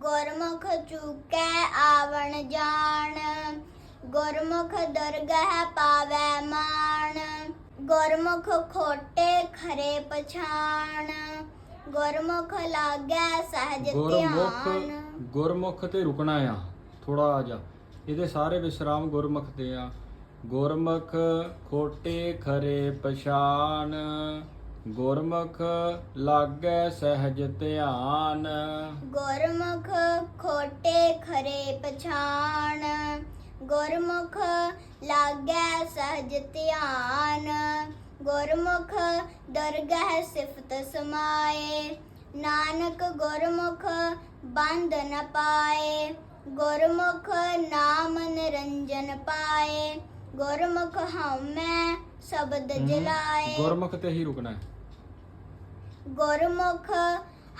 ਗੁਰਮੁਖ ਚੁਕੈ ਆਵਣ ਜਾਣ ਗੁਰਮੁਖ ਦਰਗਹ ਪਾਵੈ ਮਾਣ ਗੁਰਮੁਖ ਖੋਟੇ ਖਰੇ ਪਛਾਣ ਗੁਰਮੁਖ ਲਾਗੈ ਸਹਜ ਧਿਆਨ। ਗੁਰਮੁਖ ਤੇ ਰੁਕਣਾ ਆ ਥੋੜਾ ਜਿਹਾ। ਇਹਦੇ ਸਾਰੇ ਵਿਸਰਾਮ ਗੁਰਮੁਖ ਤੇ ਆ। ਗੁਰਮੁਖ ਖੋਟੇ ਖਰੇ ਪਛਾਨ ਗੁਰਮੁਖ ਲਾਗੈ ਸਹਿਜ ਧਿਆਨ। ਗੁਰਮੁਖ ਖੋਟੇ ਖਰੇ ਪਛਾਣ। ਗੁਰਮੁਖ ਲਾਗੈ ਸਹਿਜ ਧਿਆਨ। ਗੁਰਮੁਖ ਦਰਗਹ ਸਿਫਤ ਸਮਾਏ। ਨਾਨਕ ਗੁਰਮੁਖ ਬੰਦ ਨ ਪਾਏ। ਗੁਰਮੁਖ ਨਾਮ ਨਿਰੰਜਨ ਪਾਏ। ਗੁਰਮੁਖ ਹਉਮੈ ਸ਼ਬਦ ਜਲਾਏ। ਗੁਰਮੁਖ ਤੇ ਹੀ ਰੁਕਣਾ ਹੈ। ਗੁਰਮੁਖ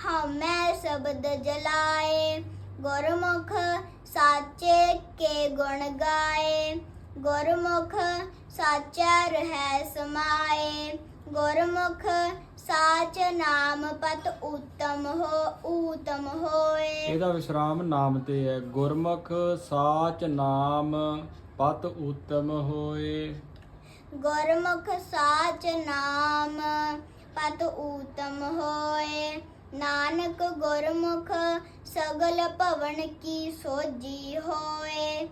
ਹਮੈ ਸ਼ਬਦ ਜਲਾਏ। ਗੁਰਮੁਖ ਸਾਚੇ ਕੇ ਗੁਣ ਗਾਏ। ਗੁਰਮੁਖ ਸਾਚਾ ਰਹਿ ਸਮਾਏ। ਗੁਰਮੁਖ ਸਾਚ ਨਾਮ ਪਤ ਉਤਮ ਹੋ ਊਤਮ ਹੋਏ। ਇਹਦਾ ਵਿਸਰਾਮ ਨਾਮ ਤੇ ਹੈ। ਗੁਰਮੁਖ ਸਾਚ ਨਾਮ ਪਤ ਉਤਮ ਹੋਏ। ਗੁਰਮੁਖ ਸਾਚ ਨਾਮ, ਪਤ ਉਤਮ ਹੋਏ। ਨਾਨਕ ਗੁਰਮੁਖ ਸਗਲ ਭਵਨ ਕੀ ਸੋਜੀ ਹੋਏ।